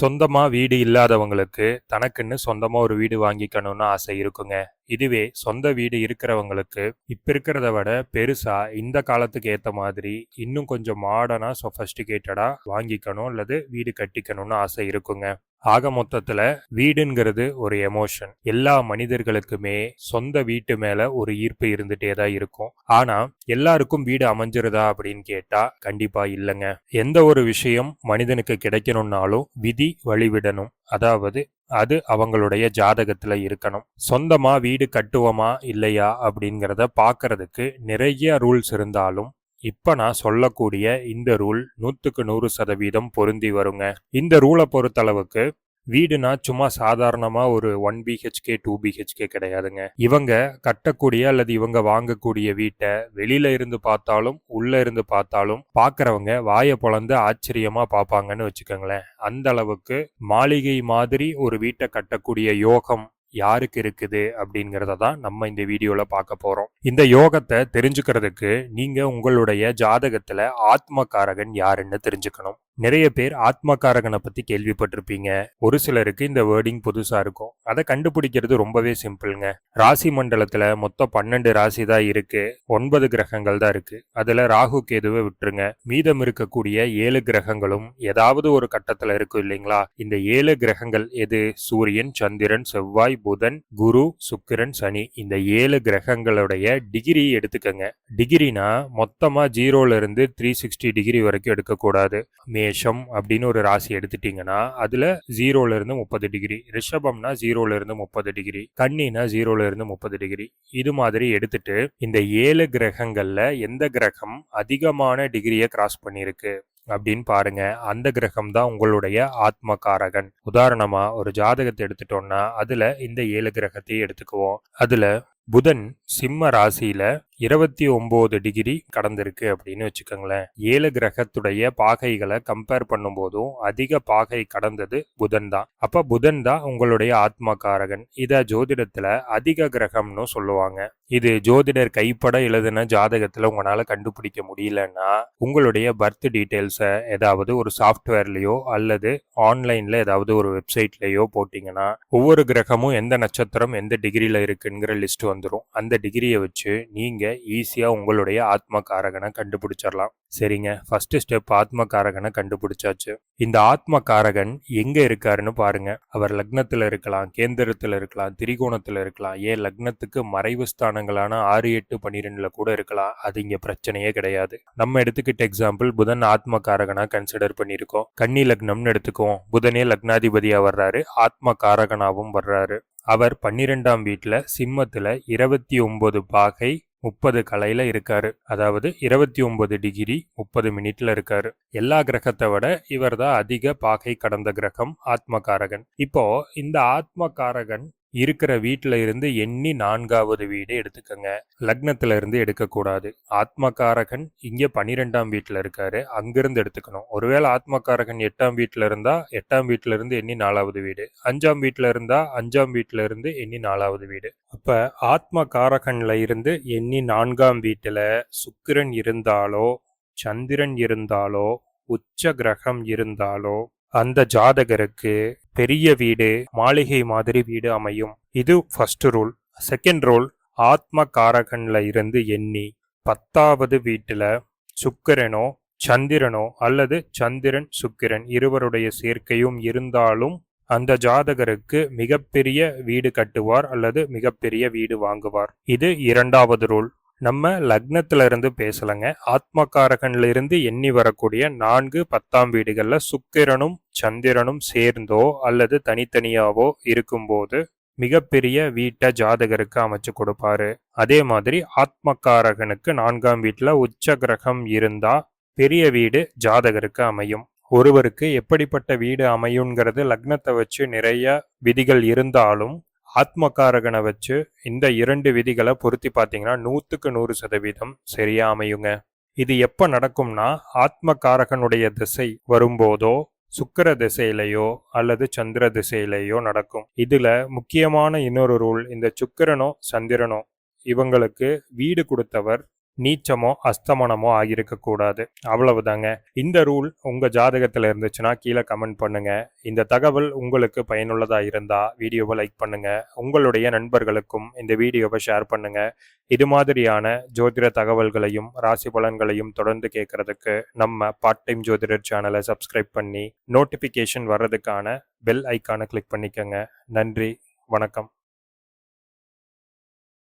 சொந்தமாக வீடு இல்லாதவங்களுக்கு தனக்குன்னு சொந்தமாக ஒரு வீடு வாங்கிக்கணும்னு ஆசை இருக்குங்க. இதுவே சொந்த வீடு இருக்கிறவங்களுக்கு இப்ப இருக்கிறத விட பெருசா இந்த காலத்துக்கு ஏத்த மாதிரி இன்னும் கொஞ்சம் மாடர்னா சொஃபஸ்டிகேட்டடா வாங்கிக்கணும் அல்லது வீடு கட்டிக்கணும்னு ஆசை இருக்குங்க. ஆக மொத்தத்துல வீடுங்கிறது ஒரு எமோஷன் எல்லா மனிதர்களுக்குமே சொந்த வீட்டு மேல ஒரு ஈர்ப்பு இருந்துட்டே தான் இருக்கும். ஆனா எல்லாருக்கும் வீடு அமைஞ்சிருதா அப்படின்னு கேட்டா கண்டிப்பா இல்லைங்க. எந்த ஒரு விஷயம் மனிதனுக்கு கிடைக்கணும்னாலும் விதி வழிவிடணும். அதாவது அது அவங்களுடைய ஜாதகத்துல இருக்கணும். சொந்தமா வீடு கட்டுவோமா இல்லையா அப்படிங்கிறத பார்க்கறதுக்கு நிறைய ரூல்ஸ் இருந்தாலும் இப்ப நான் சொல்லக்கூடிய இந்த ரூல் நூத்துக்கு நூறு சதவீதம் பொருந்தி வருங்க. இந்த ரூலை பொறுத்தளவுக்கு வீடுனா சும்மா சாதாரணமாக ஒரு ஒன் பிஹெச்கே டூ பிஹெச்கே கிடையாதுங்க. இவங்க கட்டக்கூடிய அல்லது இவங்க வாங்கக்கூடிய வீட்டை வெளியில இருந்து பார்த்தாலும் உள்ள இருந்து பார்த்தாலும் பார்க்குறவங்க வாயை பொழந்து ஆச்சரியமாக பார்ப்பாங்கன்னு வச்சுக்கோங்களேன். அந்த அளவுக்கு மாளிகை மாதிரி ஒரு வீட்டை கட்டக்கூடிய யோகம் யாருக்கு இருக்குது அப்படிங்கிறத தான் நம்ம இந்த வீடியோவில் பார்க்க போகிறோம் இந்த யோகத்தை தெரிஞ்சுக்கிறதுக்கு நீங்கள் உங்களுடைய ஜாதகத்தில் ஆத்மகாரகன் யாருன்னு தெரிஞ்சுக்கணும். நிறைய பேர் ஆத்மகாரகனை பற்றி கேள்விப்பட்டிருப்பீங்க. ஒரு சிலருக்கு இந்த வேர்டிங் புதுசாக இருக்கும். அதை கண்டுபிடிக்கிறது ரொம்பவே சிம்பிள்ங்க. ராசி மண்டலத்தில் மொத்தம் பன்னெண்டு ராசி தான் இருக்கு. ஒன்பது கிரகங்கள் தான் இருக்கு. அதில் ராகு கேதுவை விட்டுருங்க. மீதம் இருக்கக்கூடிய ஏழு கிரகங்களும் ஏதாவது ஒரு கட்டத்தில் இருக்கும் இல்லைங்களா? இந்த ஏழு கிரகங்கள் எது? சூரியன் சந்திரன் செவ்வாய் புதன் குரு சுக்கிரன் சனி. இந்த ஏழு கிரகங்களுடைய டிகிரி எடுத்துக்கங்க. டிகிரினா மொத்தமாக ஜீரோல இருந்து த்ரீ சிக்ஸ்டி டிகிரி வரைக்கும் எடுக்கக்கூடாது. மேஷம் அப்படின்னு ஒரு ராசி எடுத்துட்டீங்கன்னா அதுல ஜீரோல இருந்து முப்பது டிகிரி ரிஷபம்னா ஜீரோல இருந்து முப்பது டிகிரி கன்னினா ஜீரோல இருந்து முப்பது டிகிரி இது மாதிரி எடுத்துட்டு இந்த ஏழு கிரகங்கள்ல எந்த கிரகம் அதிகமான டிகிரியை கிராஸ் பண்ணியிருக்கு அப்படின்னு பாருங்க. அந்த கிரகம் தான் உங்களுடைய ஆத்மகாரகன். உதாரணமா ஒரு ஜாதகத்தை எடுத்துட்டோம்னா அதுல இந்த ஏழு கிரகத்தையும் எடுத்துக்குவோம். அதுல புதன் சிம்ம ராசியில இருபத்தி ஒம்பது டிகிரி கடந்திருக்கு அப்படின்னு வச்சுக்கோங்களேன். ஏழு கிரகத்துடைய பாகைகளை கம்பேர் பண்ணும்போதும் அதிக பாகை கடந்தது புதன் தான். அப்ப புதன் தான் உங்களுடைய ஆத்மகாரகன். இத ஜோதிடத்துல அதிக கிரகம்னு சொல்லுவாங்க. இது ஜோதிடர் கைப்பட எழுதின ஜாதகத்துல உங்களால கண்டுபிடிக்க முடியலன்னா உங்களுடைய பர்த் டீட்டெயில்ஸை ஏதாவது ஒரு சாஃப்ட்வேர்லயோ அல்லது ஆன்லைன்ல ஏதாவது ஒரு வெப்சைட்லயோ போட்டிங்கன்னா ஒவ்வொரு கிரகமும் எந்த நட்சத்திரம் எந்த டிகிரியில் இருக்குங்கிற லிஸ்ட் வந்துடும் அந்த டிகிரியை வச்சு நீங்க ஈஸியாக உங்களுடைய ஆத்மகாரகனை கண்டுபிடிச்சிடலாம். சரிங்க. ஃபர்ஸ்ட் ஸ்டெப் ஆத்மகாரகனை கண்டுபிடிச்சாச்சு. இந்த ஆத்மகாரகன் எங்கே இருக்காருன்னு பாருங்க. அவர் லக்னத்தில் இருக்கலாம் கேந்திரத்தில் இருக்கலாம் திரிகோணத்தில் இருக்கலாம். ஏன் லக்னத்துக்கு மறைவு ஸ்தானங்களான ஆறு எட்டு பன்னிரெண்டுல கூட இருக்கலாம். அது இங்கே பிரச்சனையே கிடையாது. நம்ம எடுத்துக்கிட்ட எக்ஸாம்பிள் புதன் ஆத்மகாரகனாக கன்சிடர் பண்ணியிருக்கோம். கன்னி லக்னம்னு எடுத்துக்குவோம். புதனே லக்னாதிபதியாக வர்றாரு. ஆத்மகாரகனாகவும் வர்றாரு. அவர் பன்னிரெண்டாம் வீட்டில் சிம்மத்தில் இருபத்தி ஒன்பது பாகை முப்பது கலையில் இருக்காரு. அதாவது இருபத்தி ஒன்பது டிகிரி முப்பது மினிட்ல இருக்காரு. எல்லா கிரகத்தை விட இவர் தான் அதிக பாகை கடந்த கிரகம் ஆத்மகாரகன். இப்போ இந்த ஆத்மகாரகன் இருக்கிற வீட்டில இருந்து எண்ணி நான்காவது வீடு எடுத்துக்கங்க. லக்னத்துல இருந்து எடுக்கக்கூடாது. ஆத்மகாரகன் இங்க பனிரெண்டாம் வீட்டில் இருக்காரு. அங்கிருந்து எடுத்துக்கணும். ஒருவேளை ஆத்மகாரகன் எட்டாம் வீட்டில் இருந்தா எட்டாம் வீட்டில இருந்து எண்ணி நாலாவது வீடு. அஞ்சாம் வீட்டில் இருந்தா அஞ்சாம் வீட்டில இருந்து எண்ணி நாலாவது வீடு. அப்ப ஆத்மகாரகன்ல இருந்து எண்ணி நான்காம் வீட்டில் சுக்கிரன் இருந்தாலோ சந்திரன் இருந்தாலோ உச்ச கிரகம் இருந்தாலோ அந்த ஜாதகருக்கு பெரிய வீடு மாளிகை மாதிரி வீடு அமையும். இது ஃபர்ஸ்ட் ரூல் செகண்ட் ரூல் ஆத்ம காரகன்ல இருந்து எண்ணி பத்தாவது வீட்டில் சுக்கிரனோ சந்திரனோ அல்லது சந்திரன் சுக்கிரன் இருவருடைய சேர்க்கையும் இருந்தாலும் அந்த ஜாதகருக்கு மிகப்பெரிய வீடு கட்டுவார் அல்லது மிகப்பெரிய வீடு வாங்குவார். இது இரண்டாவது ரூல் நம்ம லக்னத்துல இருந்து பேசலங்க. ஆத்மகாரகன்ல இருந்து எண்ணி வரக்கூடிய நான்கு பத்தாம் வீடுகள்ல சுக்கிரனும் சந்திரனும் சேர்ந்தோ அல்லது தனித்தனியாவோ இருக்கும்போது மிகப்பெரிய வீட்டை ஜாதகருக்கு அமைச்சு கொடுப்பாரு. அதே மாதிரி ஆத்மகாரகனுக்கு நான்காம் வீட்டில் உச்ச கிரகம் இருந்தா பெரிய வீடு ஜாதகருக்கு அமையும். ஒருவருக்கு எப்படிப்பட்ட வீடு அமையுங்கிறது லக்னத்தை வச்சு நிறைய விதிகள் இருந்தாலும் ஆத்மகாரகனை வச்சு இந்த இரண்டு விதிகளை பொருத்தி பார்த்தீங்கன்னா நூற்றுக்கு நூறு சதவீதம் சரியா அமையுங்க. இது எப்போ நடக்கும்னா ஆத்மகாரகனுடைய திசை வரும்போதோ சுக்கிர திசையிலையோ அல்லது சந்திர திசையிலையோ நடக்கும். இதுல முக்கியமான இன்னொரு ரூல் இந்த சுக்கிரனோ சந்திரனோ. இவங்களுக்கு வீடு கொடுத்தவர் நீச்சமோ அஸ்தமனமோ ஆகியிருக்கக்கூடாது. அவ்வளவுதாங்க. இந்த ரூல் உங்கள் ஜாதகத்தில் இருந்துச்சுன்னா கீழே கமெண்ட் பண்ணுங்கள் இந்த தகவல் உங்களுக்கு பயனுள்ளதாக இருந்தால் வீடியோவை லைக் பண்ணுங்கள் உங்களுடைய நண்பர்களுக்கும் இந்த வீடியோவை ஷேர் பண்ணுங்கள் இது மாதிரியான ஜோதிட தகவல்களையும் ராசி பலன்களையும் தொடர்ந்து கேட்கறதுக்கு நம்ம பார்ட் டைம் ஜோதிடர் சேனலை சப்ஸ்கிரைப் பண்ணி நோட்டிஃபிகேஷன் வர்றதுக்கான பெல் ஐக்கானை கிளிக் பண்ணிக்கோங்க. நன்றி வணக்கம்.